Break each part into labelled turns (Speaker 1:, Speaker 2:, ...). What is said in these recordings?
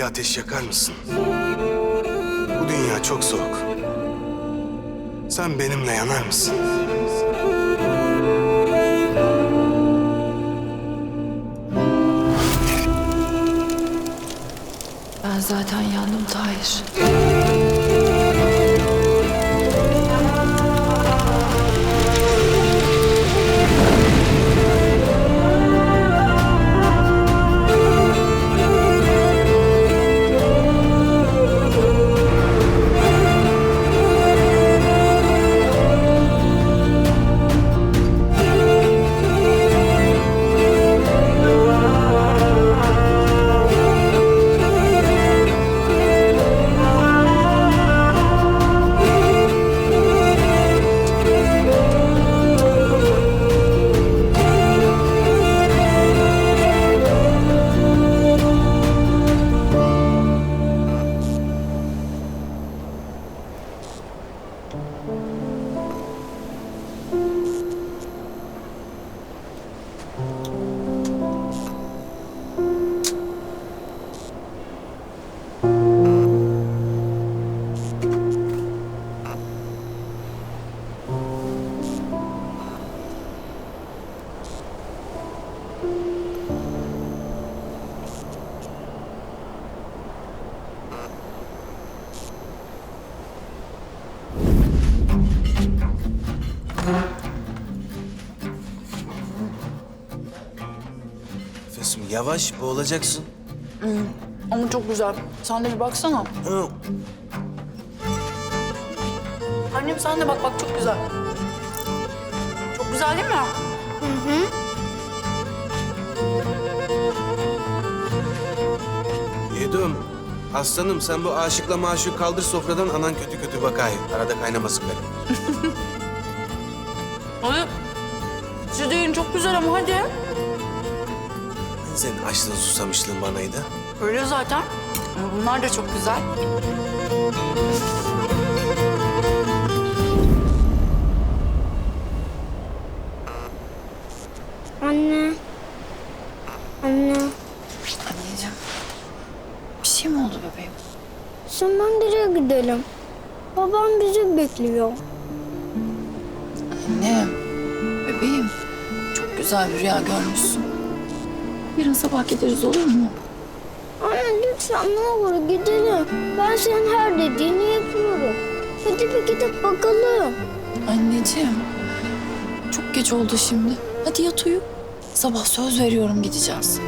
Speaker 1: bir ateş yakar mısın? Bu dünya çok soğuk. Sen benimle yanar mısın?
Speaker 2: Ben zaten yandım Tahir.
Speaker 3: Yavaş boğulacaksın.
Speaker 2: Ama çok güzel. Sen de bir baksana.
Speaker 3: Hı.
Speaker 2: Annem sen de bak bak çok güzel. Çok güzel değil mi?
Speaker 3: Yedim. Aslanım sen bu aşıkla maşuk kaldır sofradan anan kötü kötü bakay. Arada kaynamasın benim.
Speaker 2: Hadi. Deyin çok güzel ama hadi.
Speaker 3: Senin açlığın susamışlığın banaydı.
Speaker 2: Öyle zaten. Ama bunlar da çok güzel.
Speaker 4: Anne. Anne.
Speaker 2: Anneciğim. Bir şey mi oldu bebeğim?
Speaker 4: Samandıra'ya gidelim. Babam bizi bekliyor.
Speaker 2: Annem. Bebeğim. Çok güzel bir rüya görmüşsün. Yarın sabah gideriz olur mu?
Speaker 4: Anne lütfen ne olur gidelim. Ben senin her dediğini yapıyorum. Hadi bir gidip bakalım.
Speaker 2: Anneciğim. Çok geç oldu şimdi. Hadi yat uyu. Sabah söz veriyorum gideceğiz.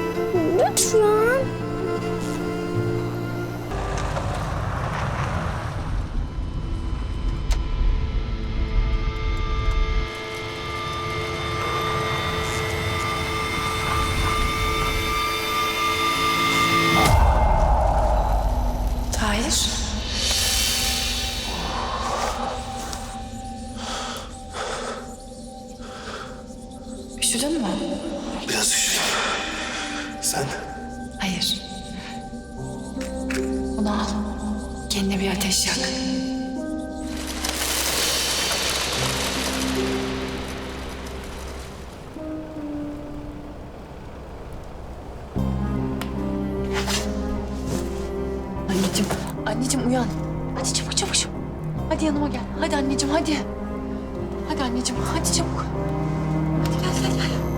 Speaker 2: Anneciğim, anneciğim uyan. Hadi çabuk çabuk çabuk. Hadi yanıma gel. Hadi anneciğim hadi. Hadi anneciğim hadi çabuk. Hadi gel gel gel.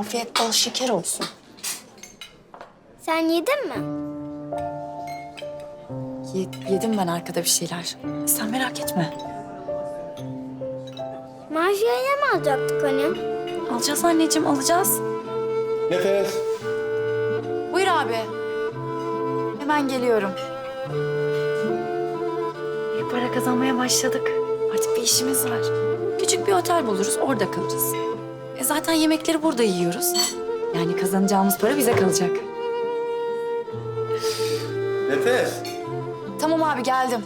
Speaker 2: Afiyet bol şeker olsun.
Speaker 4: Sen yedin mi?
Speaker 2: Ye- yedim ben arkada bir şeyler. Sen merak etme.
Speaker 4: Maaşıya mi alacaktık hani?
Speaker 2: Alacağız anneciğim alacağız.
Speaker 3: Nefes.
Speaker 2: Buyur abi. Hemen geliyorum. Bir para kazanmaya başladık. Artık bir işimiz var. Küçük bir otel buluruz, orada kalırız. E zaten yemekleri burada yiyoruz. Yani kazanacağımız para bize kalacak.
Speaker 3: Nefes.
Speaker 2: Tamam abi geldim.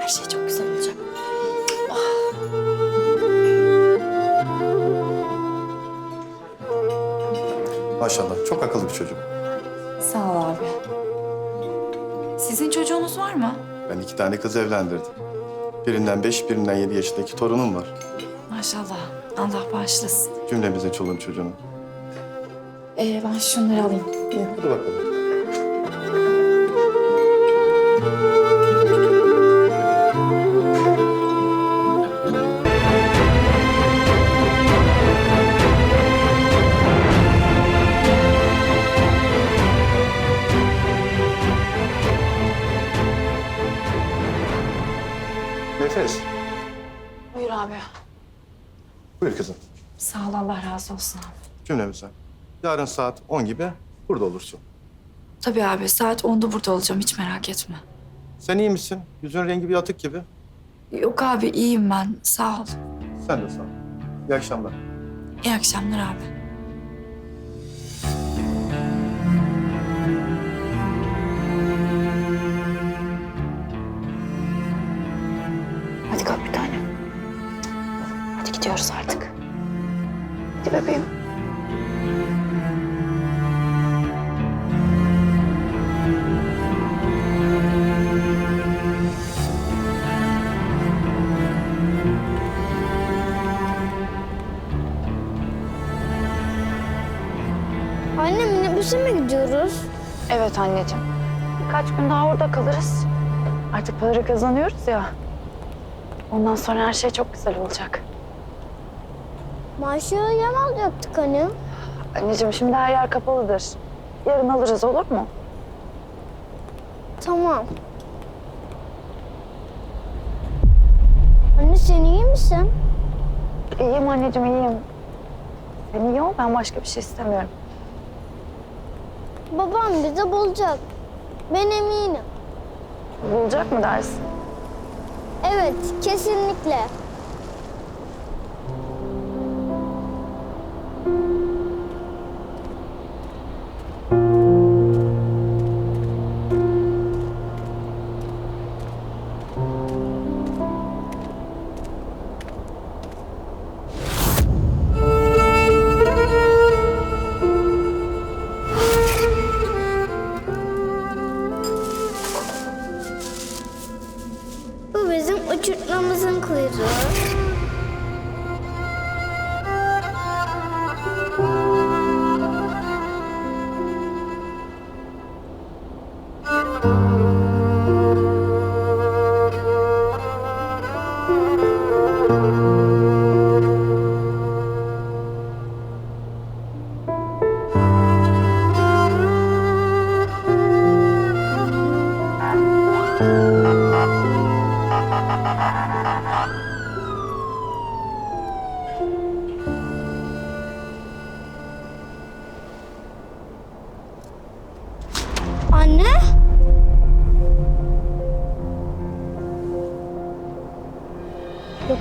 Speaker 2: Her şey çok güzel olacak.
Speaker 5: Maşallah çok akıllı bir çocuk.
Speaker 2: Sağ ol abi. Sizin çocuğunuz var mı?
Speaker 5: Ben iki tane kız evlendirdim. Birinden beş, birinden yedi yaşındaki torunum var.
Speaker 2: Maşallah. Allah bağışlasın.
Speaker 5: Cümlemizin çoluğun çocuğunu.
Speaker 2: Ee, ben şunları alayım.
Speaker 5: Hadi bakalım. Nefes,
Speaker 2: Buyur abi.
Speaker 5: Buyur kızım.
Speaker 2: Sağ ol Allah razı olsun abi.
Speaker 5: Cümlemize. Yarın saat 10 gibi burada olursun.
Speaker 2: Tabii abi saat 10'da burada olacağım hiç merak etme.
Speaker 5: Sen iyi misin? Yüzün rengi bir atık gibi.
Speaker 2: Yok abi iyiyim ben sağ ol.
Speaker 5: Sen de sağ ol. İyi akşamlar.
Speaker 2: İyi akşamlar abi. Gidiyoruz artık. Hadi bebeğim.
Speaker 4: Anne minibüse mi gidiyoruz?
Speaker 2: Evet anneciğim. Birkaç gün daha orada kalırız. Artık para kazanıyoruz ya. Ondan sonra her şey çok güzel olacak.
Speaker 4: Maaşıya mı alacaktık hani?
Speaker 2: Anneciğim şimdi her yer kapalıdır. Yarın alırız olur mu?
Speaker 4: Tamam. Anne sen iyi misin?
Speaker 2: İyiyim anneciğim iyiyim. Sen iyi ol ben başka bir şey istemiyorum.
Speaker 4: Babam bizi bulacak. Ben eminim.
Speaker 2: Bulacak mı dersin?
Speaker 4: Evet, kesinlikle.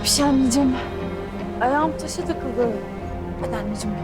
Speaker 2: Şey anneciğim. Ayağım taşa takıldı. Hadi anneciğim.